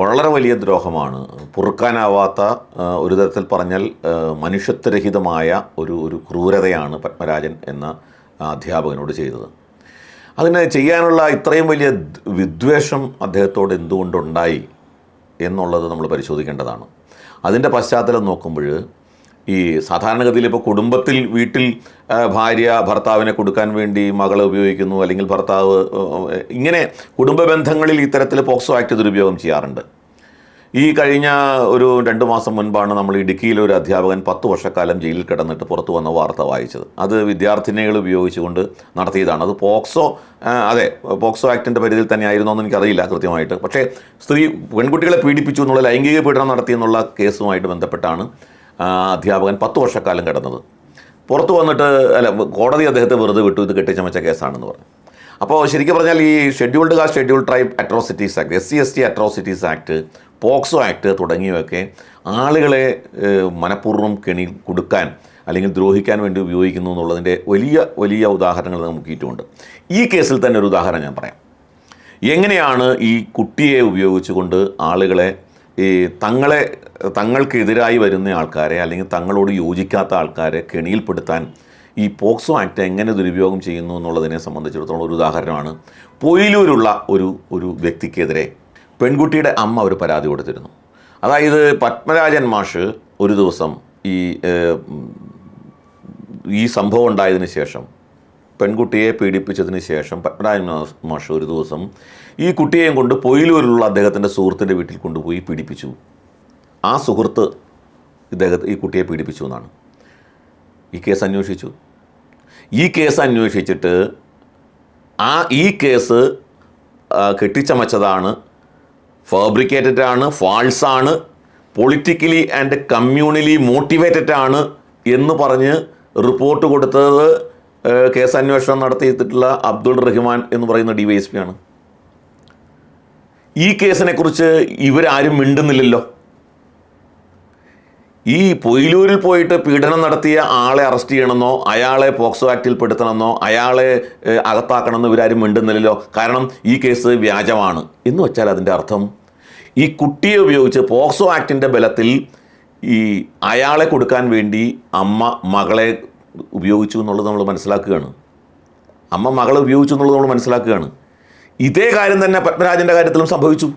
വളരെ വലിയ ദ്രോഹമാണ്. പൊറുക്കാനാവാത്ത ഒരു തരത്തിൽ പറഞ്ഞാൽ മനുഷ്യത്വരഹിതമായ ഒരു ഒരു ക്രൂരതയാണ് പത്മരാജൻ എന്ന അധ്യാപകനോട് ചെയ്തത്. അതിന് ചെയ്യാനുള്ള ഇത്രയും വലിയ വിദ്വേഷം അദ്ദേഹത്തോട് എന്തുകൊണ്ടുണ്ടായി എന്നുള്ളത് നമ്മൾ പരിശോധിക്കേണ്ടതാണ്. അതിന്റെ പശ്ചാത്തലം നോക്കുമ്പോൾ ഈ സാധാരണഗതിയിൽ ഇപ്പോൾ കുടുംബത്തിൽ വീട്ടിൽ ഭാര്യ ഭർത്താവിനെ കൊടുക്കാൻ വേണ്ടി മകളെ ഉപയോഗിക്കുന്നു അല്ലെങ്കിൽ ഭർത്താവ് ഇങ്ങനെ കുടുംബ ബന്ധങ്ങളിൽ ഇത്തരത്തിൽ പോക്സോ ആക്ട് ദുരുപയോഗം ചെയ്യാറുണ്ട്. ഈ കഴിഞ്ഞ ഒരു രണ്ട് മാസം മുൻപാണ് നമ്മൾ ഇടുക്കിയിലെ ഒരു അധ്യാപകൻ പത്ത് വർഷക്കാലം ജയിലിൽ കിടന്നിട്ട് പുറത്തു വന്ന വാർത്ത വായിച്ചത്. അത് വിദ്യാർത്ഥിനികൾ ഉപയോഗിച്ചുകൊണ്ട് നടത്തിയതാണ്. അത് പോക്സോ അതെ പോക്സോ ആക്ടിന്റെ പരിധിയിൽ തന്നെ ആയിരുന്നോ എന്ന് എനിക്കറിയില്ല കൃത്യമായിട്ട്. പക്ഷേ സ്ത്രീ പെൺകുട്ടികളെ പീഡിപ്പിച്ചു എന്നുള്ള ലൈംഗിക പീഡനം നടത്തിയെന്നുള്ള കേസുമായിട്ട് ബന്ധപ്പെട്ടാണ് അധ്യാപകൻ പത്ത് വർഷക്കാലം കിടന്നത്. പുറത്തു വന്നിട്ട് അല്ല കോടതി അദ്ദേഹത്തെ വെറുതെ വിട്ടു ഇത് കെട്ടിച്ചമച്ച കേസാണെന്ന് പറഞ്ഞു. അപ്പോൾ ശരിക്കും പറഞ്ഞാൽ ഈ scheduled caste schedule tribe atrocities act S C S T atrocities act POCSO act തുടങ്ങിയവയൊക്കെ ആളുകളെ മനഃപൂർവം കെണി കൊടുക്കാൻ അല്ലെങ്കിൽ ദ്രോഹിക്കാൻ വേണ്ടി ഉപയോഗിക്കുന്നു എന്നുള്ളതിന്റെ വലിയ വലിയ ഉദാഹരണങ്ങൾ നമുക്ക് ചുറ്റുമുണ്ട് ഈ കേസിൽ തന്നെ ഒരു ഉദാഹരണം ഞാൻ പറയാം. എങ്ങനെയാണ് ഈ കുട്ടിയെ ഉപയോഗിച്ചുകൊണ്ട് ആളുകളെ ഈ തങ്ങളെ തങ്ങൾക്കെതിരായി വരുന്ന ആൾക്കാരെ അല്ലെങ്കിൽ തങ്ങളോട് യോജിക്കാത്ത ആൾക്കാരെ കെണിയിൽപ്പെടുത്താൻ ഈ പോക്സോ ആക്ട് എങ്ങനെ ദുരുപയോഗം ചെയ്യുന്നു എന്നുള്ളതിനെ സംബന്ധിച്ചിടത്തോളം ഒരു ഉദാഹരണമാണ്. പൊയിലൂരുള്ള ഒരു ഒരു വ്യക്തിക്കെതിരെ പെൺകുട്ടിയുടെ അമ്മ ഒരു പരാതി കൊടുത്തിരുന്നു. അതായത് പത്മരാജൻ മാഷ് ഒരു ദിവസം ഈ ഈ സംഭവം ഉണ്ടായതിന് ശേഷം പെൺകുട്ടിയെ പീഡിപ്പിച്ചതിന് ശേഷം പത്മരാജൻ മാഷ് ഒരു ദിവസം ഈ കുട്ടിയെയും കൊണ്ട് പൊയിലൂരിലുള്ള അദ്ദേഹത്തിന്റെ സുഹൃത്തിന്റെ വീട്ടിൽ കൊണ്ടുപോയി പീഡിപ്പിച്ചു. ആ സുഹൃത്ത് ഇദ്ദേഹത്തെ ഈ കുട്ടിയെ പീഡിപ്പിച്ചു എന്നാണ്. ഈ കേസ് അന്വേഷിച്ചു. ഈ കേസ് അന്വേഷിച്ചിട്ട് ആ ഈ കേസ് കെട്ടിച്ചമച്ചതാണ്. ഫാബ്രിക്കേറ്റഡ് ആണ് ഫാൾസ് ആണ് പൊളിറ്റിക്കലി ആൻഡ് കമ്മ്യൂണലി മോട്ടിവേറ്റഡ് ആണ് എന്ന് പറഞ്ഞ് റിപ്പോർട്ട് കൊടുത്തത് കേസ് അന്വേഷണം നടത്തിയിട്ടുള്ള അബ്ദുൾ റഹ്മാൻ എന്ന് പറയുന്ന ഡി വൈ എസ് പി ആണ്. ഈ കേസിനെക്കുറിച്ച് ഇവരാരും മിണ്ടുന്നില്ലല്ലോ. ഈ പൊയിലൂരിൽ പോയിട്ട് പീഡനം നടത്തിയ ആളെ അറസ്റ്റ് ചെയ്യണമെന്നോ അയാളെ പോക്സോ ആക്റ്റിൽ പെടുത്തണമെന്നോ അയാളെ അകത്താക്കണമെന്നോ ഇവരാരും മിണ്ടുന്നില്ലല്ലോ. കാരണം ഈ കേസ് വ്യാജമാണ്. എന്ന് വെച്ചാൽ അതിന്റെ അർത്ഥം ഈ കുട്ടിയെ ഉപയോഗിച്ച് പോക്സോ ആക്ടിന്റെ ബലത്തിൽ ഈ അയാളെ കൊടുക്കാൻ വേണ്ടി അമ്മ മകളെ ഉപയോഗിച്ചു എന്നുള്ളത് നമ്മൾ മനസ്സിലാക്കുകയാണ്. അമ്മ മകളെ ഉപയോഗിച്ചു എന്നുള്ളത് നമ്മൾ മനസ്സിലാക്കുകയാണ്. ഇതേ കാര്യം തന്നെ പത്മരാജന്റെ കാര്യത്തിലും സംഭവിച്ചു.